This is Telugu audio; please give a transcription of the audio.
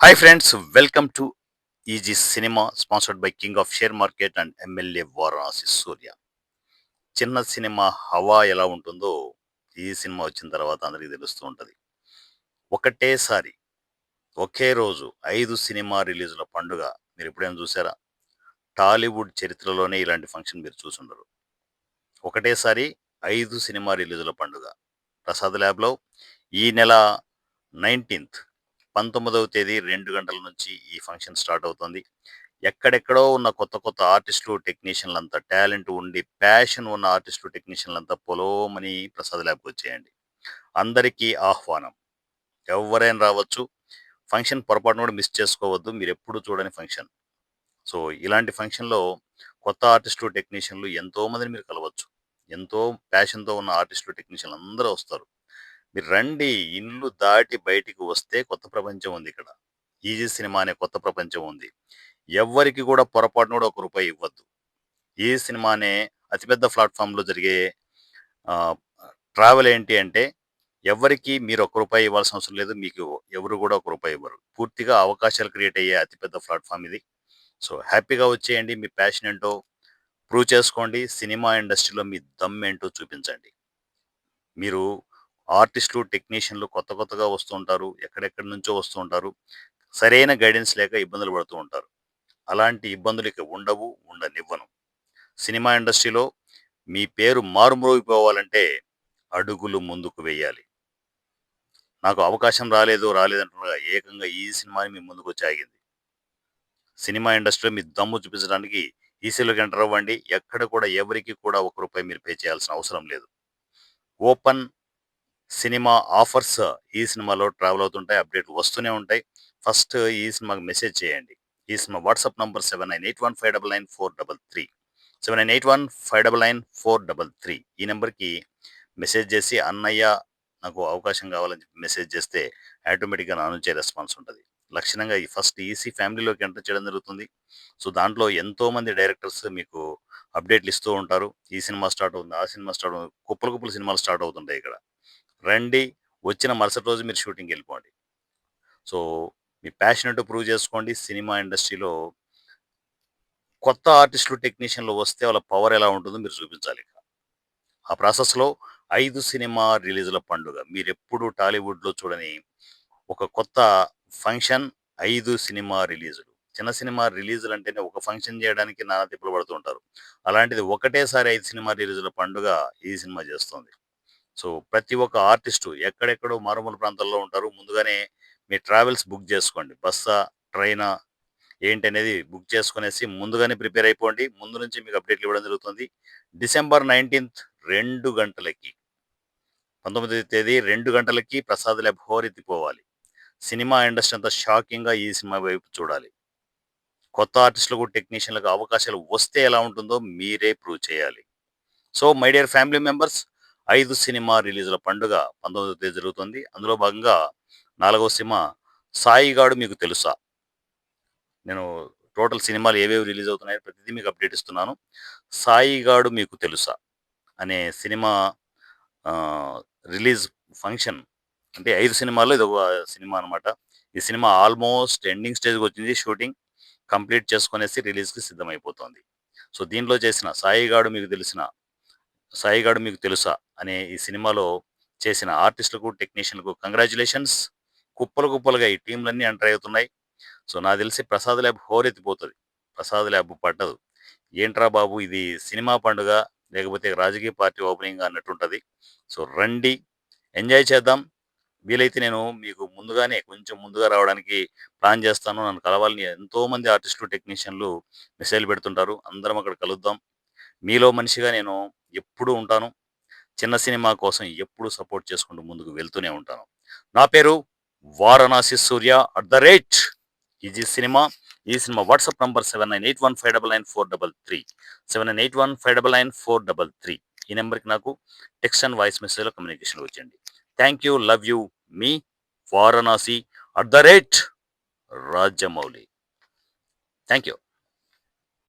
Hi friends welcome to easy cinema sponsored by king of share market and MLA Varanasi Surya చిన్న సినిమా హవా ఎలా ఉంటుందో ఈ సినిమా వచ్చిన తర్వాత అందరికీ తెలుస్తూ ఉంటుంది. ఒకటేసారి ఒకే రోజు ఐదు సినిమా రిలీజుల పండుగ మీరు ఎప్పుడైనా చూసారా? టాలీవుడ్ చరిత్రలోనే ఇలాంటి ఫంక్షన్ మీరు చూసుండరు. ఒకటేసారి ఐదు సినిమా రిలీజుల పండుగ. ప్రసాద్ ల్యాబ్లో ఈ నెల నైన్టీన్త్ పంతొమ్మిదవ తేదీ రెండు గంటల నుంచి ఈ ఫంక్షన్ స్టార్ట్ అవుతుంది. ఎక్కడెక్కడో ఉన్న కొత్త కొత్త ఆర్టిస్టులు టెక్నీషియన్లంతా టాలెంట్ ఉండి ప్యాషన్ ఉన్న ఆర్టిస్టులు టెక్నీషియన్లంతా పొలోమని ప్రసాద్ ల్యాబ్కి వచ్చేయండి. అందరికీ ఆహ్వానం. ఎవరైనా రావచ్చు. ఫంక్షన్ పొరపాటును కూడా మిస్ చేసుకోవద్దు. మీరు ఎప్పుడు చూడని ఫంక్షన్. సో ఇలాంటి ఫంక్షన్లో కొత్త ఆర్టిస్టులు టెక్నీషియన్లు ఎంతో మందిని మీరు కలవచ్చు. ఎంతో ప్యాషన్తో ఉన్న ఆర్టిస్టులు టెక్నీషియన్లు అందరూ వస్తారు. మీరు రండి. ఇల్లు దాటి బయటికి వస్తే కొత్త ప్రపంచం ఉంది ఇక్కడ. ఈజీ సినిమా అనే కొత్త ప్రపంచం ఉంది. ఎవ్వరికి కూడా పొరపాటున కూడా ఒక రూపాయి ఇవ్వద్దు. ఈ సినిమానే అతిపెద్ద ప్లాట్ఫామ్లో జరిగే ట్రావెల్ ఏంటి అంటే ఎవరికి మీరు ఒక రూపాయి ఇవ్వాల్సిన అవసరం లేదు. మీకు ఎవరు కూడా ఒక రూపాయి ఇవ్వరు. పూర్తిగా అవకాశాలు క్రియేట్ అయ్యే అతిపెద్ద ప్లాట్ఫామ్ ఇది. సో హ్యాపీగా వచ్చేయండి. మీ ప్యాషన్ ఏంటో ప్రూవ్ చేసుకోండి. సినిమా ఇండస్ట్రీలో మీ దమ్ ఏంటో చూపించండి. మీరు ఆర్టిస్టులు టెక్నీషియన్లు కొత్త కొత్తగా వస్తూ ఉంటారు ఎక్కడెక్కడి నుంచో వస్తూ ఉంటారు. సరైన గైడెన్స్ లేక ఇబ్బందులు పడుతూ ఉంటారు. అలాంటి ఇబ్బందులు ఇక ఉండవు ఉండనివ్వను. సినిమా ఇండస్ట్రీలో మీ పేరు మారుమ్రోగిపోవాలంటే అడుగులు ముందుకు వేయాలి. నాకు అవకాశం రాలేదు రాలేదంటున్నా ఏకంగా ఈ సినిమాని మీ ముందుకు వచ్చాగింది సినిమా ఇండస్ట్రీలో మీ దమ్ము చూపించడానికి ఈసీలోకి ఎంటర్ అవ్వండి. ఎక్కడ కూడా ఎవరికి కూడా ఒక రూపాయి మీరు పే చేయాల్సిన అవసరం లేదు. ఓపెన్ సినిమా ఆఫర్స్ ఈ సినిమాలో ట్రావెల్ అవుతుంటాయి అప్డేట్ వస్తూనే ఉంటాయి. ఫస్ట్ ఈ సినిమాకి మెసేజ్ చేయండి. ఈ cinema WhatsApp number seven nine eight one five double nine four double three. Seven nine eight one five double nine four double three. ఈ నెంబర్కి మెసేజ్ చేసి అన్నయ్య నాకు అవకాశం కావాలని చెప్పి మెసేజ్ చేస్తే ఆటోమేటిక్గా నా నుంచే రెస్పాన్స్ ఉంటుంది. లక్షణంగా ఈ ఫస్ట్ ఈసీ ఫ్యామిలీలోకి ఎంటర్ చేయడం జరుగుతుంది. సో దాంట్లో ఎంతో మంది డైరెక్టర్స్ మీకు అప్డేట్లు ఇస్తూ ఉంటారు. ఈ సినిమా స్టార్ట్ అవుతుంది ఆ సినిమా స్టార్ట్ అవుతుంది కుప్పలు కుప్పలు సినిమాలు స్టార్ట్ అవుతుంటాయి ఇక్కడ. రండి వచ్చిన మరుసటి రోజు మీరు షూటింగ్కి వెళ్ళిపోండి. సో మీ ప్యాషనెట్ ప్రూవ్ చేసుకోండి. సినిమా ఇండస్ట్రీలో కొత్త ఆర్టిస్టులు టెక్నీషియన్లు వస్తే వాళ్ళ పవర్ ఎలా ఉంటుందో మీరు చూపించాలి ఆ ప్రాసెస్లో ఐదు సినిమా రిలీజ్ల పండుగ. మీరు ఎప్పుడు టాలీవుడ్లో చూడని ఒక కొత్త ఫంక్షన్ ఐదు సినిమా రిలీజులు చిన్న సినిమా రిలీజులు అంటేనే ఒక ఫంక్షన్ చేయడానికి నానా తిప్పులు పడుతుంటారు అలాంటిది ఒకటేసారి ఐదు సినిమా రిలీజుల పండుగ ఈ సినిమా చేస్తుంది. సో ప్రతి ఒక్క ఆర్టిస్టు ఎక్కడెక్కడో మారుమూల ప్రాంతాల్లో ఉంటారు. ముందుగానే మీ ట్రావెల్స్ బుక్ చేసుకోండి. బస్సా ట్రైనా ఏంటి అనేది బుక్ చేసుకునేసి ముందుగానే ప్రిపేర్ అయిపోండి. ముందు నుంచి మీకు అప్డేట్లు ఇవ్వడం జరుగుతుంది. డిసెంబర్ నైన్టీన్త్ రెండు గంటలకి పంతొమ్మిది తేదీ రెండు గంటలకి ప్రసాద్ ల్యాబ్ హోరెత్తిపోవాలి సినిమా ఇండస్ట్రీ అంతా షాకింగ్గా ఈ సినిమా వైపు చూడాలి. కొత్త ఆర్టిస్టులకు టెక్నీషియన్లకు అవకాశాలు వస్తే ఎలా ఉంటుందో మీరే ప్రూవ్ చేయాలి. So my dear family members ఐదు సినిమా రిలీజుల పండుగ పంతొమ్మిదవ తేదీ జరుగుతుంది. అందులో భాగంగా నాలుగవ సినిమా సాయిగాడు మీకు తెలుసా? నేను టోటల్ సినిమాలు ఏవేవి రిలీజ్ అవుతున్నాయో ప్రతిదీ మీకు అప్డేట్ ఇస్తున్నాను. సాయిగాడు మీకు తెలుసా? అనే సినిమా రిలీజ్ ఫంక్షన్ అంటే ఐదు సినిమాల్లో ఇది ఒక సినిమా అనమాట ఈ సినిమా ఆల్మోస్ట్ ఎండింగ్ స్టేజ్కి వచ్చింది. షూటింగ్ కంప్లీట్ చేసుకునేసి రిలీజ్కి సిద్ధమైపోతుంది. సో దీంట్లో చేసిన సాయిగాడు మీకు తెలిసిన సాయిగాడు మీకు తెలుసా? అనే ఈ సినిమాలో చేసిన ఆర్టిస్టులకు టెక్నీషియన్లకు కంగ్రాచులేషన్స్. కుప్పలు కుప్పలుగా ఈ టీంలన్నీ ఎంటర్ అవుతున్నాయి. సో నాకు తెలిసి ప్రసాద్ ల్యాబ్ హోరెత్తిపోతుంది. ప్రసాద్ ల్యాబ్ పడ్డదు. ఏంట్రా బాబు ఇది సినిమా పండుగ లేకపోతే రాజకీయ పార్టీ ఓపెనింగ్ అన్నట్టుంటుంది. సో రండి ఎంజాయ్ చేద్దాం. వీలైతే నేను మీకు ముందుగానే కొంచెం ముందుగా రావడానికి ప్లాన్ చేస్తాను. నన్ను కలవాలని ఎంతో మంది ఆర్టిస్టులు టెక్నీషియన్లు మెసేజ్ పెడుతుంటారు. అందరం అక్కడ కలుద్దాం. మీలో మనిషిగా నేను ఎప్పుడూ ఉంటాను. చిన్న సినిమా కోసం ఎప్పుడూ సపోర్ట్ చేసుకుంటూ ముందుకు వెళ్తూనే ఉంటాను. నా పేరు Varanasi Surya at the rate. Easy cinema ఈ cinema WhatsApp number seven nine eight one five double nine four double three. Seven nine eight one five double nine four double three. ఈ నెంబర్కి నాకు టెక్స్ట్ అండ్ వాయిస్ మెసేజ్లో కమ్యూనికేషన్ వచ్చండి thank you love you me Varanasi at the rate Rajamouli thank you.